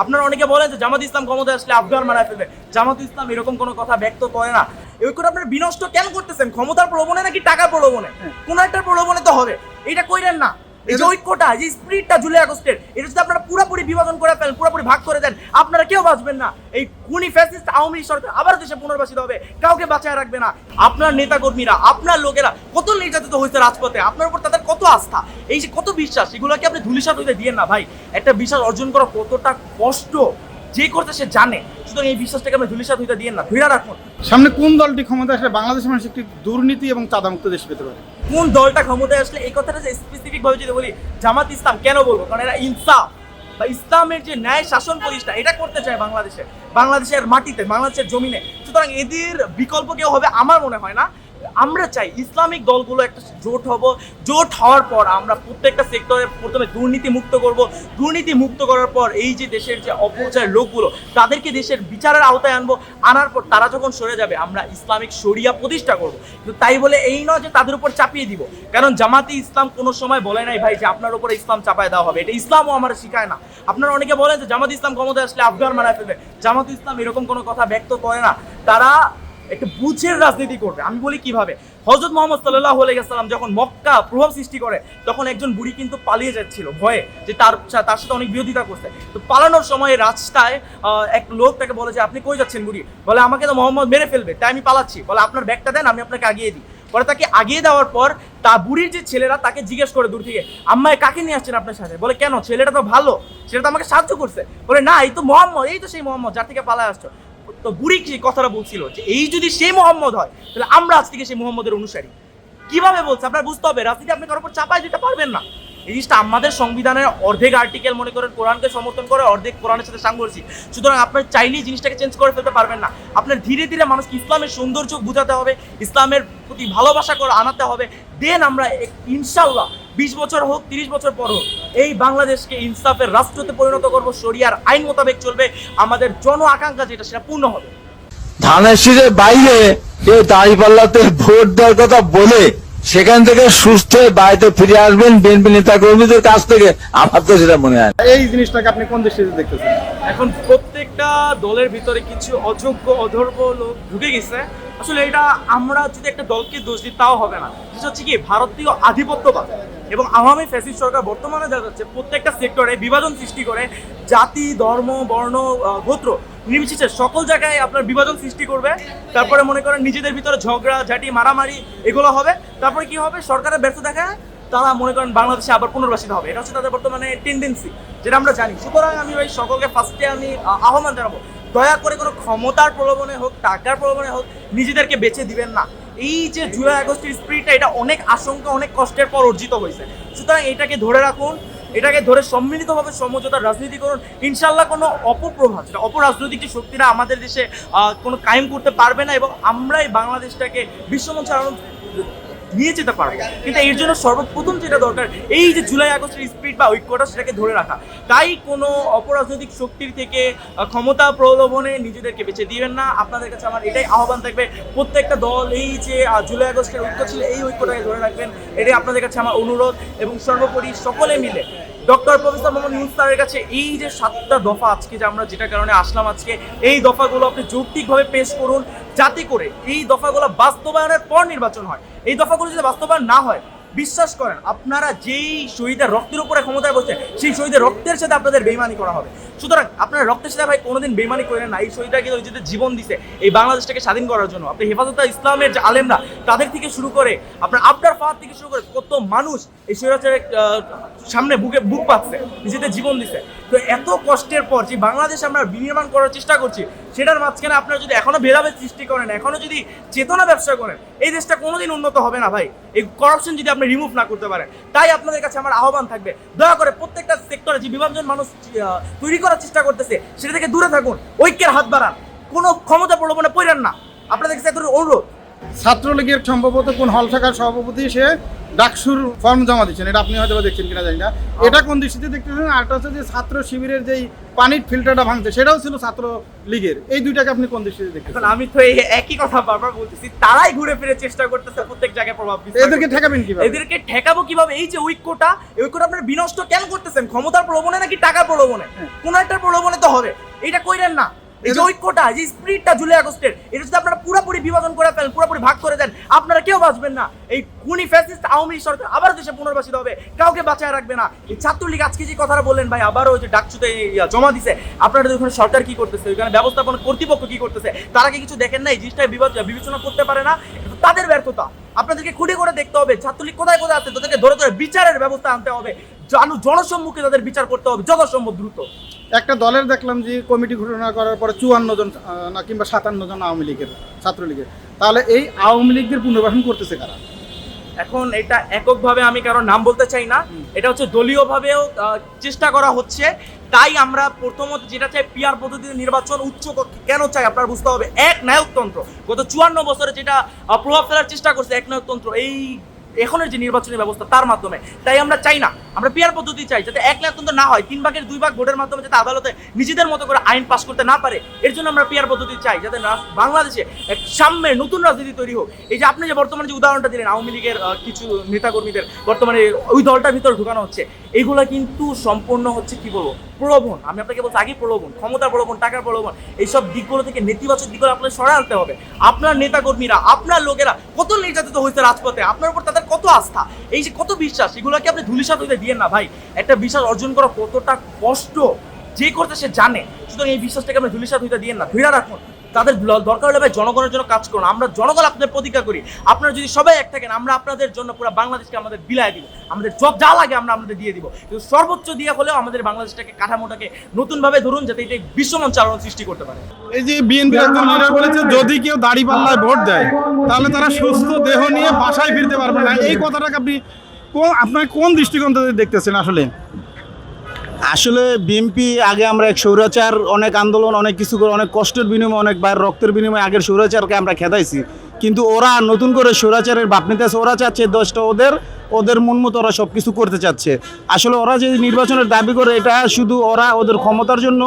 আপনারা অনেকে বলেন যে জামাত ইসলাম ক্ষমতায় আসলে আফগান মারা ফেলবে। জামাত ইসলাম এরকম কোনো কথা ব্যক্ত করে না। এই করে আপনার বিনষ্ট কেন করতেছেন? ক্ষমতার প্রলোভনে নাকি টাকার প্রলোভনে? কোন একটা প্রলোভনে তো হবে। এটা কইরেন না। এই যে ঐক্যটা যে স্পিরিটটা জুলাই আগস্টের, এটা যদি আপনারা পুরোপুরি বিভাজন করে ফেলেন, পুরোপুরি ভাগ করে দেন, আপনারা কেউ বাঁচবেন না। এই খুনি ফ্যাসিস্ট আওয়ামী সরকার আবার দেশে পুনর্বাসিত হবে, কাউকে বাঁচায় রাখবে না। আপনার নেতাকর্মীরা, আপনার লোকেরা, কত নির্যাতিত হয়েছে রাজপথে, আপনার উপর তাদের কত আস্থা, এই যে কত বিশ্বাস, এগুলোকে আপনি ধুলিসাত হইতে দিয়েন না, ভাই। একটা বিশ্বাস অর্জন করা কতটা কষ্ট। যে করতে সে জানে সুতরাং এই বিশ্বাসটাকে আপনি ধুলিসাত হইতে দিয়েন না ধীরা রাখুন। সামনে কোন দলটি ক্ষমতা আসলে বাংলাদেশের মানুষ একটি দুর্নীতি এবং চাঁদামুক্ত দেশ পেতে পারে? কোন দলটা ক্ষমতায় আসলে এই কথাটা যে স্পেসিফিক ভাবে যদি বলি জামাত ইসলাম কেন বলব? কারণ এরা ইনসাফ। বা ইসলামের যে ন্যায় শাসন প্রতিষ্ঠা এটা করতে চায় বাংলাদেশে। বাংলাদেশের মাটিতে বাংলাদেশের জমিনে। সুতরাং এদের বিকল্প কেউ হবে আমার মনে হয় না। আমরা চাই ইসলামিক দলগুলো একটা জোট হব। জোট হওয়ার পর আমরা প্রত্যেকটা সেক্টরে প্রথমে দুর্নীতি মুক্ত করব। দুর্নীতি মুক্ত করার পর এই যে দেশের যে অপচয় লোকগুলো, তাদেরকে দেশের বিচারের আওতায় আনব। আনার পর তারা যখন সরে যাবে, আমরা ইসলামিক শরিয়া প্রতিষ্ঠা করব। কিন্তু তাই বলে এই নয় যে তাদের উপর চাপিয়ে দিব। কারণ জামাতি ইসলাম কোনো সময় বলে নাই, ভাই, যে আপনার উপরে ইসলাম চাপায় দেওয়া হবে। এটা ইসলামও আমার শিখায় না। আপনারা অনেকে বলেন যে জামাত ইসলাম ক্ষমতায় আসলে আফগান মারা ফেলবে। জামাত ইসলাম এরকম কোনো কথা ব্যক্ত করে না। তারা একটা বুঝের রাজনীতি করবে। আমি বলি কীভাবে? হজরত মোহাম্মদ সাল্লাহ আলাইসাল্লাম যখন মক্কা প্রভাব সৃষ্টি করে, তখন একজন বুড়ি কিন্তু পালিয়ে যাচ্ছিল ভয়ে যে তার তার সাথে অনেক বিরোধিতা করছে। তো পালানোর সময় রাস্তায় এক লোক তাকে বলে যে, আপনি কই যাচ্ছেন বুড়ি? বলে, আমাকে তো মোহাম্মদ মেরে ফেলবে, তাই আমি পালাচ্ছি। বলে, আপনার ব্যাগটা দেন, আমি আপনাকে আগিয়ে দিই। পরে তাকে আগিয়ে দেওয়ার পর তা বুড়ির যে ছেলেরা তাকে জিজ্ঞেস করে দূর থেকে আম্মায় কাকে নিয়ে আসছেন আপনার সাথে? বলে, কেন? ছেলেটা তো ভালো ছেলেটা তো আমাকে সাহায্য করছে। বলে, না, এই তো মোহাম্মদ, এই তো সেই মোহাম্মদ, যার থেকে পালায় আসছো। তো বুড়ি কি কথাটা বলছিল যে এই যদি সে মোহাম্মদ হয়, তাহলে আমরা আজ থেকে সেই মোহাম্মদের অনুসারী। কীভাবে বলছে? আপনার বুঝতে হবে, রাজনীতি আপনি কারোর উপর চাপায় দিতে পারবেন না। এই জিনিসটা আমাদের সংবিধানের অর্ধেক আর্টিকেল মনে করেন কোরআনকে সমর্থন করে, অর্ধেক কোরআনের সাথে সাংঘর্ষিক সুতরাং আপনার চাইলেই জিনিসটাকে চেঞ্জ করে ফেলতে পারবেন না। আপনার ধীরে ধীরে মানুষকে ইসলামের সৌন্দর্য বোঝাতে হবে, ইসলামের প্রতি ভালোবাসা করে আনাতে হবে। দেন আমরা ইনশাল্লাহ বিশ বছর হোক, তিরিশ বছর পর হোক, এই বাংলাদেশকে ইনসাফের রাষ্ট্রতে পরিণত করব। শরিয়ার আইন মোতাবেক চলবে। আমাদের জন আকাঙ্ক্ষা যেটা, সেটা পূর্ণ হবে। ধানের শীষের বাইরে এই দাঁড়িপাল্লাতে ভোট দেওয়ার কথা বলে সেখান থেকে সুস্থ হয়ে বাড়িতে ফিরে আসবেন বিএনপি নেতা কর্মীদের কাছ থেকে। আমার তো সেটা মনে হয় এই জিনিসটাকে আপনি কোন দৃষ্টিতে দেখতেছেন? এখন প্রত্যেকটা দলের ভিতরে কিছু অযোগ্য অধর্ব লোক ঢুকে গেছে। আসলে এটা আমরা যদি একটা দলকে দোষ দিই তাও হবে না। যেটা হচ্ছে কি ভারতীয় আধিপত্যবাদ এবং আওয়ামী ফ্যাসিস্ট সরকার বর্তমানে দেখা যাচ্ছে প্রত্যেকটা সেক্টরে বিভাজন সৃষ্টি করে জাতি ধর্ম বর্ণ গোত্র নির্বিশেষে সকল জায়গায় আপনার বিভাজন সৃষ্টি করবে। তারপরে মনে করেন নিজেদের ভিতরে ঝগড়া, ঝাঁটি, মারামারি এগুলো হবে। তারপরে কি হবে? সরকারের ব্যর্থ দেখায় তারা মনে করেন বাংলাদেশে আবার পুনর্বাসিত হবে। এটা হচ্ছে তাদের বর্তমানে টেন্ডেন্সি যেটা আমরা জানি। সুতরাং আমি ভাই, সকলকে ফার্স্টে আমি আহ্বান জানাব, দয়া করে কোনো ক্ষমতার প্রলোভনে হোক, টাকার প্রলোভনে হোক, নিজেদেরকে বেছে দিবেন না। এই যে জুলাই আগস্টের স্পিরিটটা এটা অনেক আশঙ্কা, অনেক কষ্টের পর অর্জিত হয়েছে। সুতরাং এটাকে ধরে রাখুন এটাকে ধরে সম্মিলিতভাবে সমঝোতার রাজনীতি করুন। ইনশাল্লাহ কোনো অপপ্রভাব, যেটা অপরাজনৈতিক যে শক্তিরা আমাদের দেশে কোনো কায়েম করতে পারবে না এবং আমরাই বাংলাদেশটাকে বিশ্বমঞ্চে আরও নিয়ে যেতে পারব। কিন্তু এর জন্য সর্বপ্রথম যেটা দরকার, এই যে জুলাই আগস্টের স্পিড বা ঐক্যটা সেটাকে ধরে রাখা। তাই কোনো অপরাজনৈতিক শক্তির থেকে ক্ষমতা প্রলোভনে নিজেদেরকে বেছে দিবেন না। আপনাদের কাছে আমার এটাই আহ্বান থাকবে, প্রত্যেকটা দল এই যে জুলাই আগস্টের ঐক্য ছিল, এই ঐক্যটাকে ধরে রাখবেন। এটাই আপনাদের কাছে আমার অনুরোধ এবং সর্বোপরি সকলে মিলে ডক্টর প্রফেসর মোহাম্মদ ইউনুস স্যারের কাছে এই যে সাতটা দফা আজকে যে আমরা যেটা কারণে আসলাম আজকে, এই দফাগুলো আপনি যৌক্তিকভাবে পেশ করুন যাতে করে এই দফাগুলো বাস্তবায়নের পর নির্বাচন হয়। এই দফাগুলো যদি বাস্তবায়ন না হয়, বিশ্বাস করেন, আপনারা যেই শহীদের রক্তের উপরে ক্ষমতায় বসে, সেই শহীদের রক্তের সাথে আপনাদের বেইমানি করা হবে। সুতরাং আপনার রক্তের সাথে ভাই কোনোদিন বেইমানি করেন না, এই শহীদরা কিন্তু নিজেদের জীবন দিছে, এই বাংলাদেশটাকে স্বাধীন করার জন্য। আপনি হেফাজত ইসলামের যে আলেমরা, তাদের থেকে শুরু করে আপনার আবদার ফাহাদ থেকে শুরু করে কত মানুষ এই স্বৈরাচারের সামনে বুকে বুক পাচ্ছে, নিজেদের জীবন দিছে। তো এত কষ্টের পর যে বাংলাদেশ আমরা বিনির্মাণ করার চেষ্টা করছি, সেটার মাঝখানে আপনারা যদি এখনও ভেদাভেদ সৃষ্টি করেন, এখনও যদি চেতনা ব্যবসা করেন, এই দেশটা কোনোদিন উন্নত হবে না ভাই। এই করাপশন যদি আপনি রিমুভ না করতে পারেন, তাই আপনাদের কাছে আমার আহ্বান থাকবে। দয়া করে প্রত্যেকটা সেক্টরে যে বিভাজন মানুষ তৈরি করার চেষ্টা করতেছে, সেটা থেকে দূরে থাকুন, ঐক্যের হাত বাড়ান। কোনো ক্ষমতা প্রলোভনে পড়েন না। আপনাদের কাছে অনুরোধ। ছাত্রলীগের সম্ভবত কোন হল শাখার সভাপতি সে ডাকসুর ফর্ম জমা দিচ্ছেন। এটা আপনি হয়তো দেখছেন কিনা জানি না। এটা কোন দৃষ্টিতে দেখতেছেন আরটা হচ্ছে যে ছাত্র শিবিরের যেই পানির ফিল্টারটা ভাঙছে সেটাও ছিল ছাত্র লীগের এই দুইটাকে আপনি কোন দৃষ্টিতে দেখতেছেন আমি তো এই একই কথা বারবার বলতেছি তারাই ঘুরে ফিরে চেষ্টা করতেছে প্রত্যেক জায়গায় প্রভাব বিস্তার এদেরকে ঠেকাবেন কীভাবে? এদেরকে ঠেকাবো কীভাবে? এই যে ঐক্যটা এই ঐক্যটা আপনারা বিনষ্ট কেন করতেছেন? ক্ষমতার প্রলোভনে নাকি টাকার প্রলোভনে। কোন একটা প্রলোভনে তো হবে। এটা কইরেন না। এই যে ঐক্যটা যে স্পিরিটটা জুলাই আগস্টের, এটা যদি আপনারা পুরোপুরি বিভাজন করে ফেলেন, পুরোপুরি ভাগ করে দেন, আপনারা কেউ বাঁচবেন না। এই খুনি ফ্যাসিস্ট আওয়ামী সরকার আবার দেশে পুনর্বাসিত হবে, কাউকে বাঁচায় রাখবে না। এই ছাত্রলীগ আজকে যে কথাটা বললেন ভাই, আবারও যে ডাকচুতে জমা দিছে, আপনারা ওখানে সরকার কি করতেছে ওইখানে ব্যবস্থাপনা কর্তৃপক্ষ কি করতেছে, তারা কি কিছু দেখেন না এই জিনিসটা বিবেচ- বিবেচনা করতে পারে না তাদের ব্যর্থতা। আপনাদেরকে খুঁড়ে করে দেখতে হবে, ছাত্রলীগ কোথায় কোথায় আছে, তাদেরকে ধরে ধরে বিচারের ব্যবস্থা আনতে হবে। জনসম্মুখে তাদের বিচার করতে হবে যথাসম্ভব দ্রুত। একটা দলের দেখলাম যে কমিটি ঘোষণা করার পরে চুয়ান্ন জন না কিংবা সাতান্ন জন আওয়ামী লীগের ছাত্রলীগের। তাহলে এই আওয়ামী লীগদের পুনর্বাসন করতেছে কারা? এখন এটা এককভাবে আমি কারোর নাম বলতে চাই না। এটা হচ্ছে দলীয়ভাবেও চেষ্টা করা হচ্ছে। তাই আমরা প্রথমত যেটা চাই পিয়ার পদ্ধতিতে নির্বাচন উচ্চ কক্ষে কেন চাই আপনার বুঝতে হবে। এক নায়কতন্ত্র গত চুয়ান্ন বছরে যেটা প্রভাব ফেলার চেষ্টা করছে এক নায়কতন্ত্র এই এখনের যে নির্বাচনী ব্যবস্থা, তার মাধ্যমে। তাই আমরা চাই না। আমরা পিয়ার পদ্ধতি চাই, যাতে এক লাখ না হয়, তিন ভাগের দুই ভাগ ভোটের মাধ্যমে যাতে আদালতে নিজেদের মতো করে আইন পাশ করতে না পারে, এর জন্য আমরা পিয়ার পদ্ধতি চাই, যাতে বাংলাদেশে এক সাম্যের নতুন রাজনীতি তৈরি হোক। এই যে আপনি যে বর্তমানে যে উদাহরণটা দিলেন, আওয়ামী লীগের কিছু নেতাকর্মীদের, বর্তমানে ওই দলটার ভিতরে ঢুকানো হচ্ছে এইগুলা কিন্তু সম্পূর্ণ হচ্ছে কি বলব, প্রলোভন। আমি আপনাকে বলছি, আগে প্রলোভন, ক্ষমতার প্রলোভন, টাকার প্রলোভন, এইসব দিকগুলো থেকে নেতিবাচক দিকগুলো আপনাকে সরে আনতে হবে। আপনার নেতাকর্মীরা, আপনার লোকেরা কত নির্যাতিত হয়েছে রাজপথে, আপনার উপর তাদের কত আস্থা, এই যে কত বিশ্বাস, এগুলোকে আপনি ধুলিসাত হইতে দিয়েন না ভাই। একটা বিশ্বাস অর্জন করা কতটা কষ্ট, যে করতে সে জানে, সুতরাং এই বিশ্বাসটাকে আপনি ধুলিসাত হইতে দিয়েন না। ধরে রাখুন। তাদের দরকার হলে ভাই জনগণের জন্য কাজ করুন। আমরা জনগণ আপনাদের প্রতিজ্ঞা করি। আপনারা যদি সবাই এক থাকেন আমরা আপনাদের জন্য পুরো বাংলাদেশকে আমাদের বিলায় দিব। আমাদের জব যা লাগে আমরা আপনাদের দিয়ে দিব। কিন্তু সর্বোচ্চ দিয়ে হলেও আমাদের বাংলাদেশটাকে কাঠামোটাকে নতুনভাবে ধরুন যাতে এটা বিশ্বমঞ্চ আলোড়ন সৃষ্টি করতে পারে। এই যে বিএনপি একজন লিডার বলেছে যদি কেউ দাড়ি পাল্লায় ভোট দেয় তাহলে তারা সুস্থ দেহ নিয়ে বাসায় ফিরতে পারবে না। এই কথাটাকে আপনি কোন আপনার কোন দৃষ্টিকোণ থেকে দেখতেছেন আসলে? আসলে বিএনপি আগে আমরা এক স্বৈরাচার, অনেক আন্দোলন, অনেক কিছু করে, অনেক কষ্টের বিনিময়ে, অনেক বাইর রক্তের বিনিময়ে আগের স্বৈরাচারকে আমরা খেদাইছি। কিন্তু ওরা নতুন করে স্বৈরাচারের বাপ নিতেছে ওরা চাচ্ছে দশটা ওদের ওদের মন মতো ওরা সব কিছু করতে চাচ্ছে। আসলে ওরা যে নির্বাচনের দাবি করে, এটা শুধু ওরা ওদের ক্ষমতার জন্য,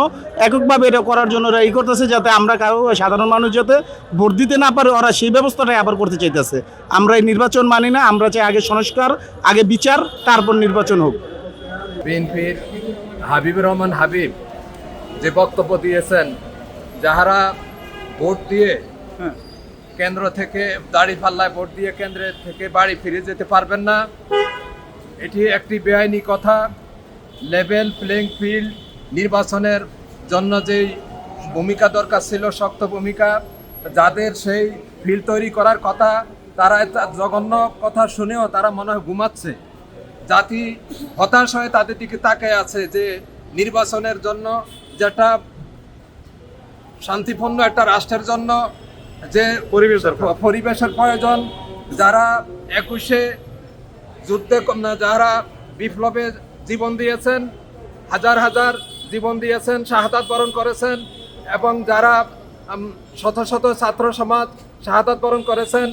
এককভাবে এটা করার জন্য ওরা ই করতেছে যাতে আমরা কারও সাধারণ মানুষ যাতে ভোট দিতে না পারে, ওরা সেই ব্যবস্থাটাই আবার করতে চাইতেছে। আমরা এই নির্বাচন মানি না, আমরা চাই আগে সংস্কার, আগে বিচার, তারপর নির্বাচন হোক। বিএনপির হাবিবুর রহমান হাবিব যে বক্তব্য দিয়েছেন যাহারা ভোট দিয়ে হ্যাঁ। কেন্দ্র থেকে দাড়ি পাল্লায় ভোট দিয়ে কেন্দ্রের থেকে বাড়ি ফিরে যেতে পারবেন না। এটি একটি বেআইনি কথা। লেভেল প্লেইং ফিল্ড নির্বাচনের জন্য যেই ভূমিকা দরকার ছিল শক্ত ভূমিকা যাদের সেই ফিল্ড তৈরি করার কথা তারা জঘন্য কথা শুনেও তারা মনে হয় ঘুমাচ্ছে। জাতি হতাশ হয়ে তাদের দিকে তাকায় আছে যে নির্বাচনের জন্য যেটা শান্তিপূর্ণ একটা রাষ্ট্রের জন্য যে পরিবেশ পরিবেশের প্রয়োজন। যারা একুশে যুদ্ধে যারা বিপ্লবে জীবন দিয়েছেন হাজার হাজার জীবন দিয়েছেন শাহাদাত বরণ করেছেন এবং যারা শত শত ছাত্র সমাজ শাহাদাত বরণ করেছেন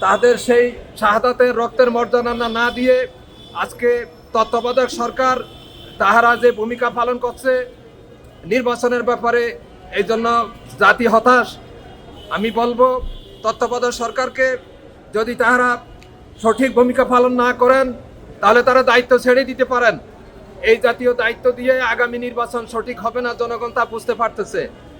তাদের সেই শাহাদাতের রক্তের মর্যাদা না দিয়ে আজকে তত্ত্বাবধায়ক সরকার তাহারা যে ভূমিকা পালন করছে নির্বাচনের ব্যাপারে, এই জন্য জাতি হতাশ। আমি বলব, তত্ত্বাবধায়ক সরকারকে যদি তাহারা সঠিক ভূমিকা পালন না করেন, তাহলে তারা দায়িত্ব ছেড়ে দিতে পারেন। এই জাতীয় দায়িত্ব দিয়ে আগামী নির্বাচন সঠিক হবে না, জনগণ তা বুঝতে পারতেছে।